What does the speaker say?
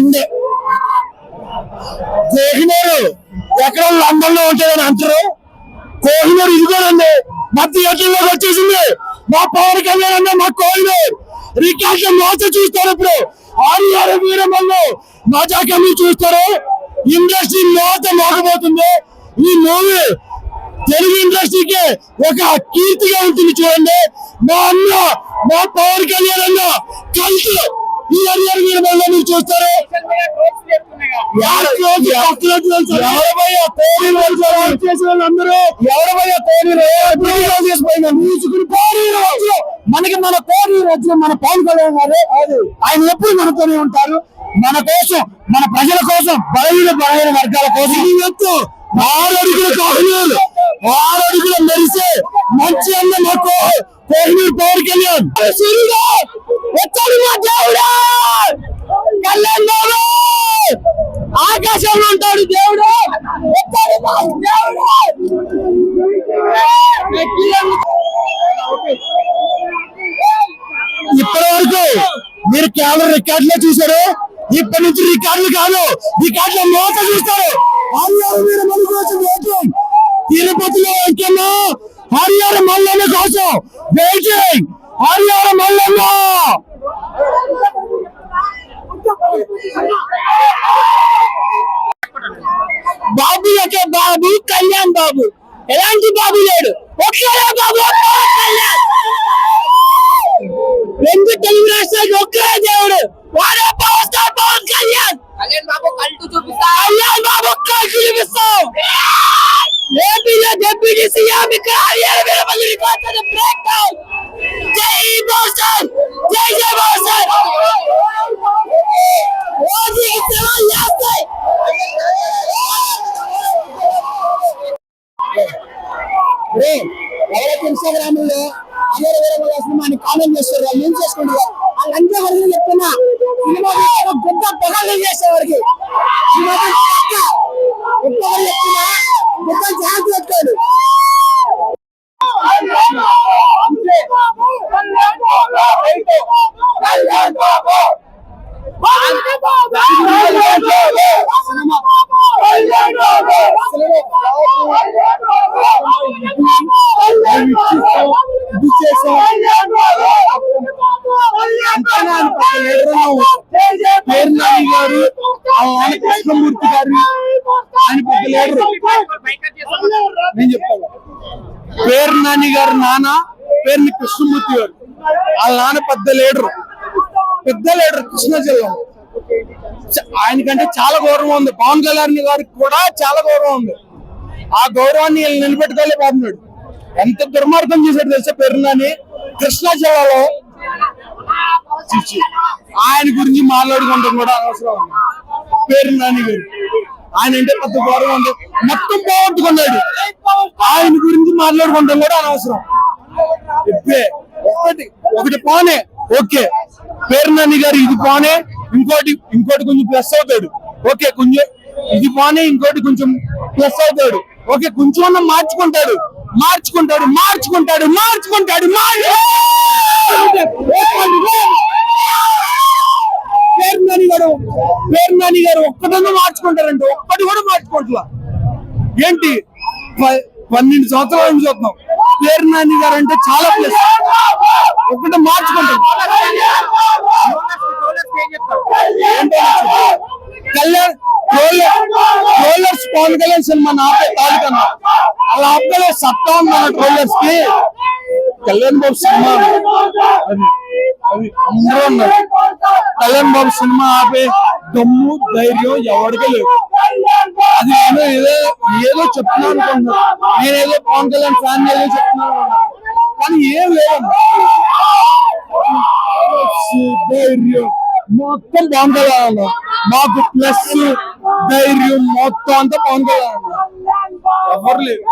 ఉంది. కోహినూరు ఎక్కడ లండన్లో ఉంటుందని అంటారు. కోహినూరు ఇదిగోనండి మా థియేటర్లోకి వచ్చేసింది. మా పవన్ కళ్యాణ్ అన్న మా కోహినూరు. రికార్డ్ మోస చూస్తారు ఇప్పుడు. ఆర్ఆర్ వీరమల్లు మజా చూస్తారు. ఇండస్ట్రీ మోత మోగబోతుంది ఈ మూవీ తెలుగు ఇండస్ట్రీకి ఒక కీర్తిగా ఉంటుంది చూడండి. మా అన్న మా పవన్ కళ్యాణ్ అన్న కలిసి మీరు చూస్తారు? మనకి మన కోడి వచ్చిన మన పవన్ కళ్యాణ్ గారు ఆయన ఎప్పుడు మనతోనే ఉంటారు? మన కోసం మన ప్రజల కోసం బలహీన బలహీన వర్గాల కోసం. ఈ ఎత్తు. ఆరు అడుగుల కోహినూరు మెరిసే మంచి అన్న మా కోహినూర్ కోహినూరు పవన్ కళ్యాణ్. సూర్యుడా వచ్చాడు మా దేవుడా! కళ్యాణ్ బాబు! ఆకాశంలో ఉంటాడు దేవుడు. వచ్చాడు మా దేవుడు! ఇప్పటి వరకు మీరు కేవలం రికార్డులే చూశారు. ఇప్పటి నుంచి రికార్డులు కాదు. రికార్డుల మోత చూస్తారు. అందరూ మీరు మల్లు కోసం వెంకన్న హరియాణ మల్లన్న కోసం వెయిటింగ్ హరియాణ మల్లన్న! బాబు యొక్క బాబు కళ్యాణ్ బాబు. ఎలాంటి బాబు లేడు? ఒక్కడే బాబు కళ్యాణ్! రెండు తెలుగు రాష్ట్రాలకు ఒక్కడే దేవుడు. వాడే power star Pawan Kalyan! Kalyan Babu cult చూపిస్తా. కళ్యాణ్ బాబు ఒక్కడే చూపిస్తాం డిప్యూటీ సీఎం ఇక్కడ హరియాణ వీరమల్లి రికార్డు బ్రేక్ డౌన్ జై పవర్ జై జై పవర్ స్టార్ మోదీకి సవాల్ చేస్తాయి రే ఎవరైతే ఇన్స్టాగ్రామ్లో అదే వేరే వాళ్ళ సినిమాని కామెంట్ చేస్తారు వాళ్ళు ఏం చేసుకుంటారు వాళ్ళంతా వరకు చెప్తున్నా. సినిమా తీసిన గొప్ప పొగలు చేసేవారికి సినిమా పక్క ఒక్కొక్కరు చెప్తున్నా గొప్ప జాగ్రత్త పెట్టుకోడు పేర్నాని గారు ఆయన కృష్ణమూర్తి గారు ఆయన పెద్ద లీడరు నేను చెప్తాను. పేరు నాని గారు నాన్న పేరుని కృష్ణమూర్తి గారు. వాళ్ళ నాన్న పెద్ద లీడరు. పెద్ద లీడర్ కృష్ణా జిల్లా. ఆయనకంటే చాలా గౌరవం ఉంది. పవన్ కళ్యాణ్ గారికి కూడా చాలా గౌరవం ఉంది. ఆ గౌరవాన్ని వీళ్ళు నిలబెట్టుకోలేకపోతున్నాడు ఎంత దుర్మార్గం చేశాడు తెలిసే పేరునాని కృష్ణా జిల్లాలో ఆయన గురించి మాట్లాడుకుంటాం కూడా అవసరం పేరు నాని గారు ఆయన అంటే పెద్ద గౌరవం ఉంది. మొత్తం పోగొట్టుకున్నాడు. ఆయన గురించి మాట్లాడుకుంటాం కూడా అనవసరం. ఇప్పే ఒకటి ఒకటి పోనే. ఓకే. పేరు నాని గారు ఇది పోనే. ఇంకోటి ఇంకోటి కొంచెం ప్లస్ అవుతాడు. ఓకే కొంచెం ఇది పోనే ఇంకోటి కొంచెం ప్లస్ అవుతాడు. ఓకే కొంచెం అన్న మార్చుకుంటాడు మార్చుకుంటాడు మార్చుకుంటాడు మార్చుకుంటాడు. పేరు నాని గారు పేరు నాని గారు ఒక్కటన్నా మార్చుకుంటారంటే. ఒక్కటి కూడా మార్చుకోవట్లా. ఏంటి? ప- పన్నెండు సంవత్సరాల నుంచి చూస్తున్నాం. పేరు నాని గారు అంటే చాలా ప్లస్ ఒకటి మార్చుకుంటారు కళ్యాణ్ ట్రోలర్స్ పవన్ కళ్యాణ్ సినిమా నాపే తాలూకన్నా అలా ఆపలే సత్తా ఉంది మన ట్రోలర్స్కి కళ్యాణ్ బాబు సినిమా. అది అందరూ ఉన్నారు కళ్యాణ్ బాబు సినిమా ఆపే దమ్ము ధైర్యం ఎవరికీ లేదు. అది నేను ఏదో ఏదో చెప్తున్నాను అనుకుంటున్నాను ఏదో పవన్ కళ్యాణ్ ఫ్యాన్ ఏదో చెప్తున్నాను కానీ ఏం లేదు ధైర్యం మొత్తం పవన్ కళ్యాణ్ అన్న. మాకు ప్లస్ ధైర్యం మొత్తం అంతా పవన్ కళ్యాణ్ అన్న. ఎవరు లేరు